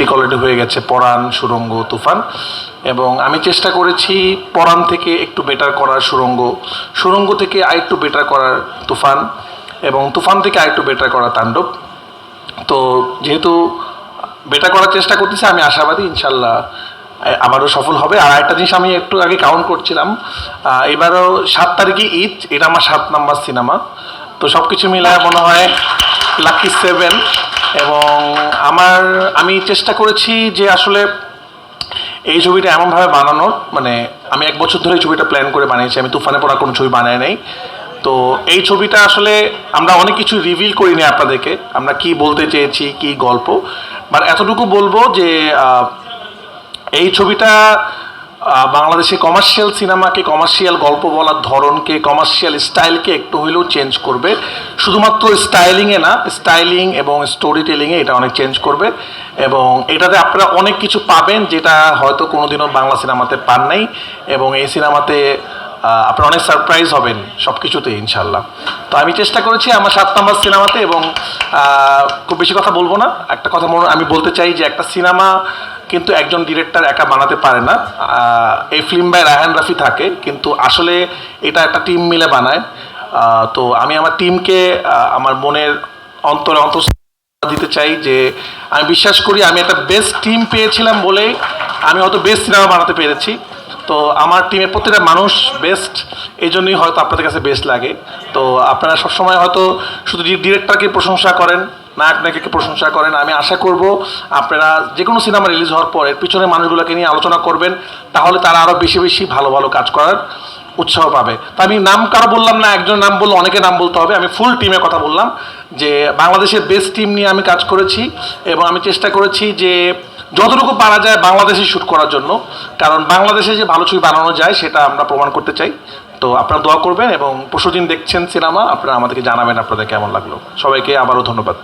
Epic already হয়ে গেছে, পরাণ, সুরঙ্গ, তুফান। এবং আমি চেষ্টা করেছি পরাণ থেকে একটু বেটার করার সুরঙ্গ সুরঙ্গ থেকে আরেকটু বেটার করার তুফান, এবং তুফান থেকে আরেকটু বেটার করার তাণ্ডব। তো যেহেতু বেটার করার চেষ্টা করতেছি, আমি আশাবাদী ইনশাল্লাহ আবারও সফল হবে। আর একটা জিনিস আমি একটু আগে কাউন্ট করছিলাম এবারও সাত তারিখে ঈদ, এটা আমার সাত নাম্বার সিনেমা তো সব কিছু মিলায় মনে হয় লাকি সেভেন এবং আমার, আমি চেষ্টা করেছি যে আসলে এই ছবিটা এমনভাবে বানানোর মানে আমি এক বছর ধরে এই ছবিটা প্ল্যান করে বানিয়েছি, আমি তুফানে পড়া কোনো ছবি বানাই নাই। তো এই ছবিটা আসলে আমরা অনেক কিছু রিভিল করিনি আপনাদেরকে, আমরা কি বলতে চেয়েছি, কি গল্প বাট এতটুকু বলব যে এই ছবিটা বাংলাদেশে কমার্শিয়াল সিনেমাকে কমার্শিয়াল গল্প বলার ধরনকে কমার্শিয়াল স্টাইলকে একটু হইলেও চেঞ্জ করবে। শুধুমাত্র স্টাইলিংয়ে না স্টাইলিং এবং স্টোরি টেলিংয়ে এটা অনেক চেঞ্জ করবে। এবং এটাতে আপনারা অনেক কিছু পাবেন যেটা হয়তো কোনোদিনও বাংলা সিনেমাতে পান নাই। এবং এই সিনেমাতে আপনারা অনেক সারপ্রাইজ হবেন সব কিছুতে ইনশাল্লাহ তো আমি চেষ্টা করেছি আমার সাত নম্বর সিনেমাতে এবং খুব বেশি কথা বলব না। একটা কথা আমি বলতে চাই যে একটা সিনেমা কিন্তু একজন ডিরেক্টর একা বানাতে পারে না। এই ফিল্ম বাই রায়হান রাফি থাকে, কিন্তু আসলে এটা একটা টিম মিলে বানায়। তো আমি আমার টিমকে আমার মনের অন্তরে অন্তর দিতে চাই যে, আমি বিশ্বাস করি আমি একটা বেস্ট টিম পেয়েছিলাম বলেই আমি হয়তো বেস্ট সিনেমা বানাতে পেরেছি। তো আমার টিমের প্রতিটা মানুষ বেস্ট এই জন্যই হয়তো আপনাদের কাছে বেস্ট লাগে। তো আপনারা সবসময় হয়তো শুধু ডিরেক্টরকে প্রশংসা করেন নায়ক নায়িকাকে প্রশংসা করেন। আমি আশা করব আপনারা যে কোনো সিনেমা রিলিজ হওয়ার পর পিছনে মানুষগুলোকে নিয়ে আলোচনা করবেন, তাহলে তারা আরও বেশি বেশি ভালো ভালো কাজ করার উৎসাহ পাবে। তা আমি নাম কারও বললাম না, একজন নাম বলল অনেকে নাম বলতে হবে। আমি ফুল টিমের কথা বললাম যে বাংলাদেশের বেস্ট টিম নিয়ে আমি কাজ করেছি এবং আমি চেষ্টা করেছি যে যতটুকু পারা যায় বাংলাদেশে শ্যুট করার জন্য। কারণ বাংলাদেশে যে ভালো ছবি বানানো যায়, সেটা আমরা প্রমাণ করতে চাই। তো আপনারা দোয়া করবেন এবং পরশুদিন দেখছেন সিনেমা, আপনারা আমাদেরকে জানাবেন আপনাদের কেমন লাগল। সবাইকে আবারও ধন্যবাদ।